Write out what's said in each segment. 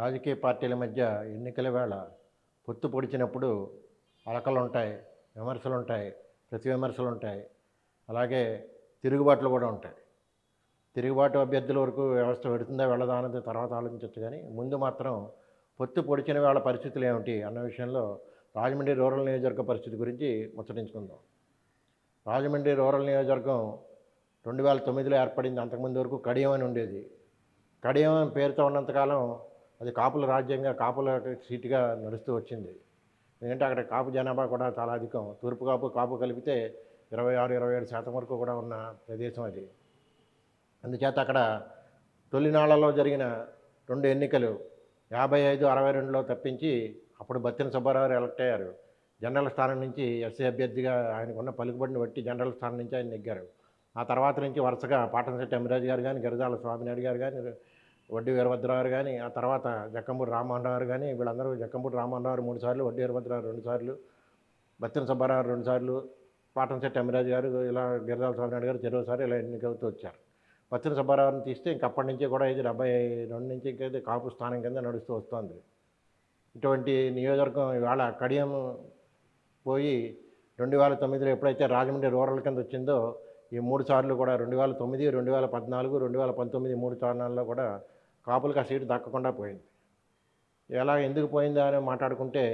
రాజకీయ పార్టీల మధ్య ఎన్నికల వేళ పొత్తు పొడిచినప్పుడు అలకలు ఉంటాయి విమర్శలు ఉంటాయి ప్రతి విమర్శలు ఉంటాయి అలాగే తిరుగుబాట్లు కూడా ఉంటాయి. తిరుగుబాటు అభ్యర్థుల వరకు వ్యవస్థ పెడుతుందా వెళ్ళదా అన్నది తర్వాత ఆలోచించవచ్చు కానీ ముందు మాత్రం పొత్తు పొడిచిన వేళ పరిస్థితులు ఏమిటి అన్న విషయంలో రాజమండ్రి రూరల్ నియోజకవర్గ పరిస్థితి గురించి ముచ్చటించుకుందాం. రాజమండ్రి రూరల్ నియోజకవర్గం రెండు వేల తొమ్మిదిలో ఏర్పడింది అంతకుముందు వరకు కడియం అని ఉండేది. కడియం అని పేరుతో ఉన్నంతకాలం అది కాపుల రాజ్యంగా కాపుల సీటుగా నడుస్తూ వచ్చింది. ఎందుకంటే అక్కడ కాపు జనాభా కూడా చాలా అధికం. తూర్పు కాపు కాపు కలిపితే ఇరవై ఆరు ఇరవై ఏడు శాతం వరకు కూడా ఉన్న ప్రదేశం అది. అందుచేత అక్కడ తొలినాళ్ళలో జరిగిన రెండు ఎన్నికలు యాభై ఐదు అరవై రెండులో తప్పించి అప్పుడు బత్తిన సుబ్బారావు ఎలక్ట్ అయ్యారు. జనరల్ స్థానం నుంచి ఎస్సీ అభ్యర్థిగా ఆయనకున్న పలుకుబడిని బట్టి జనరల్ స్థానం నుంచి ఆయన నెగ్గారు. ఆ తర్వాత నుంచి వరుసగా పాటంశెట్టి అమిరాజ్ గారు కానీ గిరిజాల స్వామినాయుడు గారు కానీ వడ్డీ వీరభద్రరావు కానీ ఆ తర్వాత జక్కంపూడి రామ్మోహన్ రావు కానీ వీళ్ళందరూ జక్కంపూడి రామ్మోహన్ రావు మూడు సార్లు వడ్డీ వీరభద్రరావు రెండు సార్లు బత్తిన సుబ్బారావు రెండు సార్లు పాటంశెట్టి అమిరాజ్ గారు ఇలా గిరిజాల స్వామినాయుడు గారు చెరువుసారి ఇలా ఎన్నికవుతూ వచ్చారు. బత్తిన సుబ్బారావుని తీస్తే ఇంకప్పటి నుంచి కూడా ఇది డెబ్బై రెండు నుంచి ఇంకైతే కాపు స్థానం కింద నడుస్తూ వస్తుంది. ఇటువంటి నియోజకవర్గం ఇవాళ కడియం పోయి రెండు వేల తొమ్మిదిలో ఎప్పుడైతే రాజమండ్రి రూరల్ కింద వచ్చిందో ఈ మూడు సార్లు కూడా రెండు వేల తొమ్మిది రెండు వేల పద్నాలుగు రెండు వేల పంతొమ్మిది మూడు స్థానాల్లో కూడా కాపులకు ఆ సీటు దక్కకుండా పోయింది. ఎలా ఎందుకు పోయిందా అని మాట్లాడుకుంటే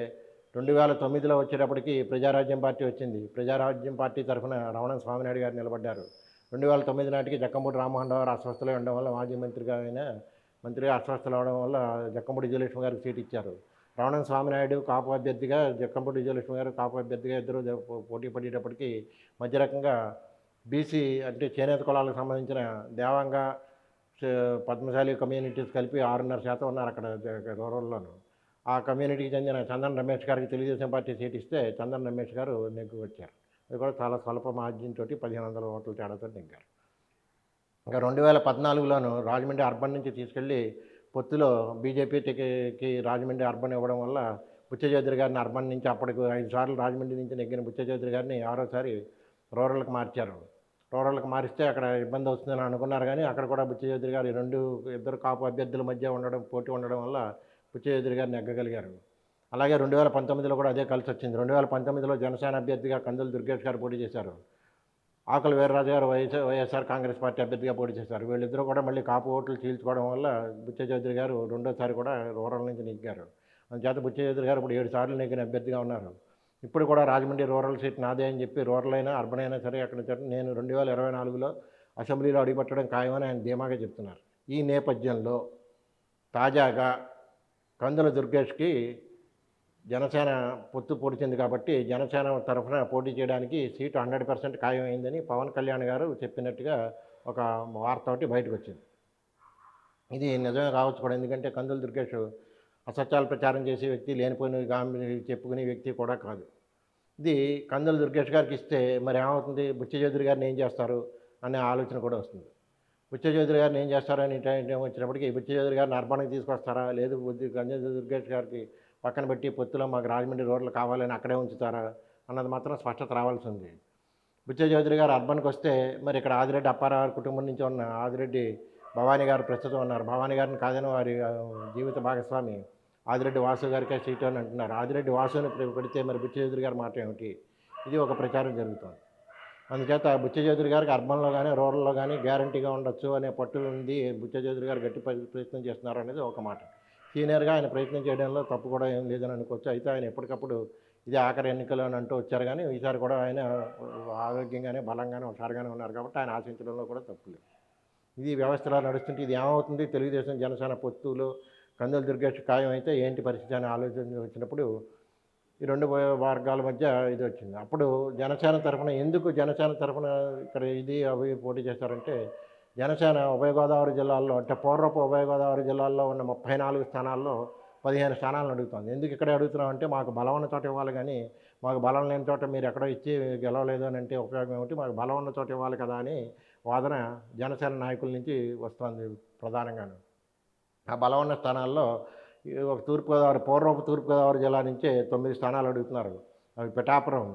రెండు వేల తొమ్మిదిలో వచ్చేటప్పటికి ప్రజారాజ్యం పార్టీ వచ్చింది. ప్రజారాజ్యం పార్టీ తరఫున రమణ స్వామినాయుడు గారు నిలబడ్డారు. రెండు వేల తొమ్మిది నాటికి జక్కంపూడి రామ్మోహన్ రావు అస్వస్థలో ఉండడం వల్ల మాజీ మంత్రిగా అయిన మంత్రిగా అస్వస్థలు అవడం వల్ల జక్కంపూడి విజయలక్ష్మి గారికి సీట్ ఇచ్చారు. రమణ స్వామినాయుడు కాపు అభ్యర్థిగా జక్కంపూడి విజయలక్ష్మి గారు కాపు అభ్యర్థిగా ఇద్దరు పోటీ పడేటప్పటికి మధ్య రకంగా బీసీ అంటే చేనేత కులాలకు సంబంధించిన దేవాంగ పద్మశాలి కమ్యూనిటీస్ కలిపి ఆరున్నర శాతం ఉన్నారు అక్కడ రూరల్లోను ఆ కమ్యూనిటీకి చెందిన చందన్ రమేష్ గారికి తెలుగుదేశం పార్టీ సీట్ ఇస్తే చందన్ రమేష్ గారు నెగ్గు వచ్చారు. అది కూడా చాలా స్వల్ప మార్జిన్తో తోటి పదిహేను వందల ఓట్ల తేడాతో నెగ్గారు. ఇంకా రెండు వేల పద్నాలుగులోను రాజమండ్రి అర్బన్ నుంచి తీసుకెళ్ళి పొత్తులో బీజేపీ రాజమండ్రి అర్బన్ ఇవ్వడం వల్ల బుచ్చచౌదరి గారిని అర్బన్ నుంచి అప్పటికి ఐదు సార్లు రాజమండ్రి నుంచి నెగ్గిన బుచ్చచౌదరి గారిని ఆరోసారి రూరల్కి మార్చారు. రూరల్కి మారిస్తే అక్కడ ఇబ్బంది వస్తుందని అనుకున్నారు కానీ అక్కడ కూడా బుచ్చచౌదరి గారు రెండు ఇద్దరు కాపు అభ్యర్థుల మధ్య ఉండడం పోటీ ఉండడం వల్ల బుచ్చచౌదరి గారిని నెగ్గగలిగారు అలాగే రెండు వేల పంతొమ్మిదిలో కూడా అదే కలిసి వచ్చింది. రెండు వేల పంతొమ్మిదిలో జనసేన అభ్యర్థిగా కందులు దుర్గేష్ గారు పోటీ చేశారు. ఆకలి వీర్రాజు గారు వైఎస్ వైఎస్ఆర్ కాంగ్రెస్ పార్టీ అభ్యర్థిగా పోటీ చేశారు. వీళ్ళిద్దరూ కూడా మళ్ళీ కాపు ఓట్లు చీల్చుకోవడం వల్ల బుచ్చ చౌదరి గారు రెండోసారి కూడా రూరల్ నుంచి నెగ్గారు. అందుచేత బుచ్చ చౌదరి గారు ఇప్పుడు ఏడు సార్లు నెగ్గిన అభ్యర్థిగా ఉన్నారు. ఇప్పుడు కూడా రాజమండ్రి రూరల్ సీట్ నాదే అని చెప్పి రూరల్ అయినా అర్బన్ అయినా సరే అక్కడ నేను రెండు వేల ఇరవై నాలుగులో అసెంబ్లీలో అడిగిపెట్టడం ఖాయమని ఆయన ధీమాగా చెప్తున్నారు. ఈ నేపథ్యంలో తాజాగా కందుల దుర్గేష్కి జనసేన పొత్తు పొడిచింది కాబట్టి జనసేన తరఫున పోటీ చేయడానికి సీటు హండ్రెడ్ పర్సెంట్ ఖాయమైందని పవన్ కళ్యాణ్ గారు చెప్పినట్టుగా ఒక వార్త ఒకటి బయటకు వచ్చింది ఇది నిజమే కావచ్చు కూడా ఎందుకంటే కందుల దుర్గేష్ అసత్యాలు ప్రచారం చేసే వ్యక్తి లేనిపోయిన చెప్పుకునే వ్యక్తి కూడా కాదు. ఇది కందుల దుర్గేష్ గారికి ఇస్తే మరి ఏమవుతుంది? బుచ్చచౌదరి గారిని ఏం చేస్తారు? అనే ఆలోచన కూడా వస్తుంది. బుచ్చచౌదరి గారిని ఏం చేస్తారని వచ్చినప్పటికీ బుచ్చచౌదరి గారిని అర్బానికి తీసుకొస్తారా? లేదు కందుల దుర్గేష్ గారికి పక్కన పెట్టి పొత్తులో మాకు రాజమండ్రి రోడ్లు కావాలని అక్కడే ఉంచుతారా? అన్నది మాత్రం స్పష్టత రావాల్సి ఉంది. బుచ్చచౌదరి గారు అర్బన్కి వస్తే మరి ఇక్కడ ఆదిరెడ్డి అప్పారావు కుటుంబం నుంచి ఉన్న ఆదిరెడ్డి భవానీ గారు ప్రస్తుతం ఉన్నారు. భవానీ గారిని కాదని వారి జీవిత భాగస్వామి ఆదిరెడ్డి వాసు గారికే సీటు అని అంటున్నారు. ఆదిరెడ్డి వాసుని పెడితే మరి బుచ్చ గారు గారి మాట ఏమిటి? ఇది ఒక ప్రచారం జరుగుతుంది. అందుచేత బుచ్చ గారికి అర్బన్లో కానీ రూరల్లో కానీ గ్యారంటీగా ఉండొచ్చు అనే పట్టు ఉంది బుచ్చ గారు గట్టి ప్రయత్నం చేస్తున్నారు అనేది ఒక మాట. సీనియర్గా ఆయన ప్రయత్నం చేయడంలో తప్పు కూడా ఏం లేదని అనుకోవచ్చు. అయితే ఆయన ఎప్పటికప్పుడు ఇది ఆఖరి ఎన్నికలు అని అంటూ వచ్చారు కానీ ఈసారి కూడా ఆయన ఆరోగ్యంగానే బలంగానే ఒకసారిగానే ఉన్నారు కాబట్టి ఆయన ఆశించడంలో కూడా తప్పు లేదు. ఇది వ్యవస్థలో నడుస్తుంటే ఇది ఏమవుతుంది? తెలుగుదేశం జనసేన పొత్తులు కందుల దుర్గేష్ ఖాయం అయితే ఏంటి పరిస్థితి అని ఆలోచన వచ్చినప్పుడు ఈ రెండు వర్గాల మధ్య ఇది వచ్చింది. అప్పుడు జనసేన తరఫున ఎందుకు జనసేన తరఫున ఇక్కడ ఇది అవి పోటీ చేశారంటే జనసేన ఉభయ గోదావరి జిల్లాల్లో అంటే పూర్వపు ఉభయ గోదావరి జిల్లాల్లో ఉన్న ముప్పై నాలుగు స్థానాల్లో పదిహేను స్థానాలను అడుగుతుంది. ఎందుకు ఇక్కడే అడుగుతున్నాం అంటే మాకు బలం ఉన్న చోట ఇవ్వాలి కానీ మాకు బలం లేని చోట మీరు ఎక్కడో ఇచ్చి గెలవలేదు అని అంటే ఉపయోగం ఏమిటి? మాకు బలం ఉన్న చోట ఇవ్వాలి కదా అని వాదన జనసేన నాయకుల నుంచి వస్తుంది ప్రధానంగాను. ఆ బలం ఉన్న స్థానాల్లో ఒక తూర్పుగోదావరి పూర్వపు తూర్పుగోదావరి జిల్లా నుంచే తొమ్మిది స్థానాలు అడుగుతున్నారు. అవి పిఠాపురం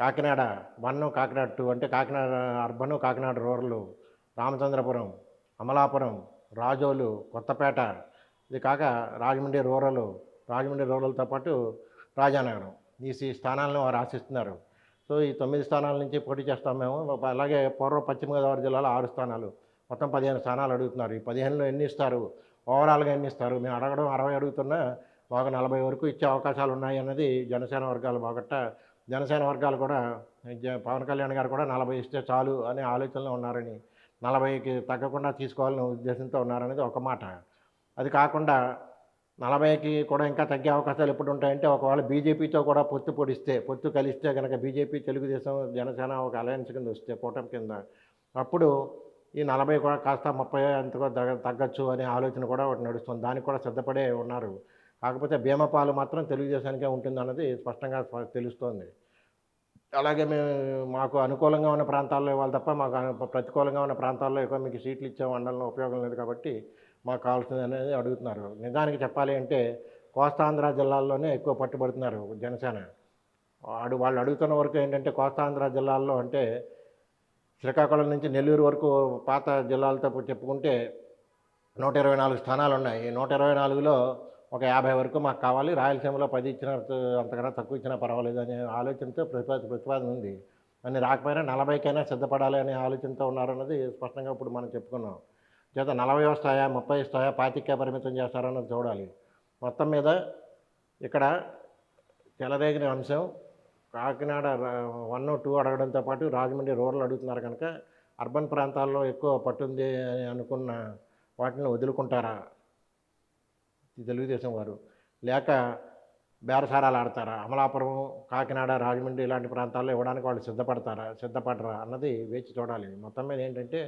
కాకినాడ వన్ కాకినాడ టూ అంటే కాకినాడ అర్బన్ కాకినాడ రూరల్ రామచంద్రపురం అమలాపురం రాజోలు కొత్తపేట. ఇది కాక రాజమండ్రి రూరల్ రాజమండ్రి రూరల్తో పాటు రాజానగరం. ఈ ఈ స్థానాలను వారు ఆశిస్తున్నారు. సో ఈ తొమ్మిది స్థానాల నుంచి పోటీ చేస్తాం మేము. అలాగే పూర్వ పశ్చిమ గోదావరి జిల్లాలో ఆరు స్థానాలు. మొత్తం పదిహేను స్థానాలు అడుగుతున్నారు. ఈ పదిహేనులో ఎన్ని ఇస్తారు? ఓవరాల్గా ఎన్ని ఇస్తారు? మేము అడగడం అరవై అడుగుతున్నా మాకు నలభై వరకు ఇచ్చే అవకాశాలు ఉన్నాయి అన్నది జనసేన వర్గాలు బాగట్ట. జనసేన వర్గాలు కూడా పవన్ కళ్యాణ్ గారు కూడా నలభై ఇస్తే చాలు అనే ఆలోచనలో ఉన్నారని నలభైకి తగ్గకుండా తీసుకోవాలనే ఉద్దేశంతో ఉన్నారనేది ఒక మాట. అది కాకుండా నలభైకి కూడా ఇంకా తగ్గే అవకాశాలు ఎప్పుడు ఉంటాయంటే ఒకవేళ బీజేపీతో కూడా పొత్తు పొడిస్తే పొత్తు కలిస్తే కనుక బీజేపీ తెలుగుదేశం జనసేన ఒక అలయన్స్ కింద వస్తే కూటమి కింద అప్పుడు ఈ నలభై కూడా కాస్త ముప్పై ఎంతకో తగ్గ తగ్గచ్చు అనే ఆలోచన కూడా ఒకటి నడుస్తుంది. దానికి కూడా సిద్ధపడే ఉన్నారు. కాకపోతే భీమపాలు మాత్రం తెలుగుదేశానికే ఉంటుంది అన్నది స్పష్టంగా తెలుస్తోంది. అలాగే మేము మాకు అనుకూలంగా ఉన్న ప్రాంతాల్లో ఇవ్వాలి తప్ప మాకు ప్రతికూలంగా ఉన్న ప్రాంతాల్లో ఎక్కువ మీకు సీట్లు ఇచ్చే మండలంలో ఉపయోగం లేదు కాబట్టి మాకు కావాల్సింది అనేది అడుగుతున్నారు. నిజానికి చెప్పాలి అంటే కోస్తాంధ్ర జిల్లాల్లోనే ఎక్కువ పట్టుబడుతున్నారు జనసేన. వాడు వాళ్ళు అడుగుతున్న వరకు ఏంటంటే కోస్తాంధ్ర జిల్లాల్లో అంటే శ్రీకాకుళం నుంచి నెల్లూరు వరకు పాత జిల్లాలతో చెప్పుకుంటే నూట ఇరవై నాలుగు స్థానాలు ఉన్నాయి. ఈ నూట ఇరవై నాలుగులో ఒక యాభై వరకు మాకు కావాలి. రాయలసీమలో పది ఇచ్చిన అంతకన్నా తక్కువ ఇచ్చినా పర్వాలేదు అనే ఆలోచనతో ప్రతిపాద ప్రతిపాదన ఉంది. అని రాకపోయినా నలభైకైనా సిద్ధపడాలి అనే ఆలోచనతో ఉన్నారన్నది స్పష్టంగా ఇప్పుడు మనం చెప్పుకున్నాం. చేత నలభై వస్తాయా ముప్పై వస్తాయా పాతికే పరిమితం చేస్తారన్నది చూడాలి. మొత్తం మీద ఇక్కడ తెలరేగిన అంశం కాకినాడ వన్ టూ అడగడంతో పాటు రాజమండ్రి రూరల్ అడుగుతున్నారు కనుక అర్బన్ ప్రాంతాల్లో ఎక్కువ పట్టుంది అని అనుకున్న వాటిని వదులుకుంటారా? తెలుగుదేశం వారు. లేక బేరసారాలు ఆడతారా? అమలాపురం కాకినాడ రాజమండ్రి ఇలాంటి ప్రాంతాల్లో ఇవ్వడానికి వాళ్ళు సిద్ధపడతారా? సిద్ధపడరా అన్నది వేచి చూడాలి. మొత్తం మీద ఏంటంటే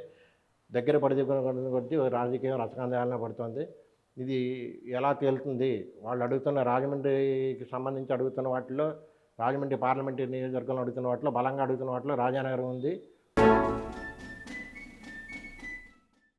దగ్గర పడి కొద్దీ రాజకీయం రసకందాలనే పడుతుంది. ఇది ఎలా తేలుతుంది? వాళ్ళు అడుగుతున్న రాజమండ్రికి సంబంధించి అడుగుతున్న వాటిలో రాజమండ్రి పార్లమెంటరీ నియోజకవర్గంలో అడుగుతున్న వాటిలో బలంగా అడుగుతున్న వాటిలో రాజానగరం ఉంది.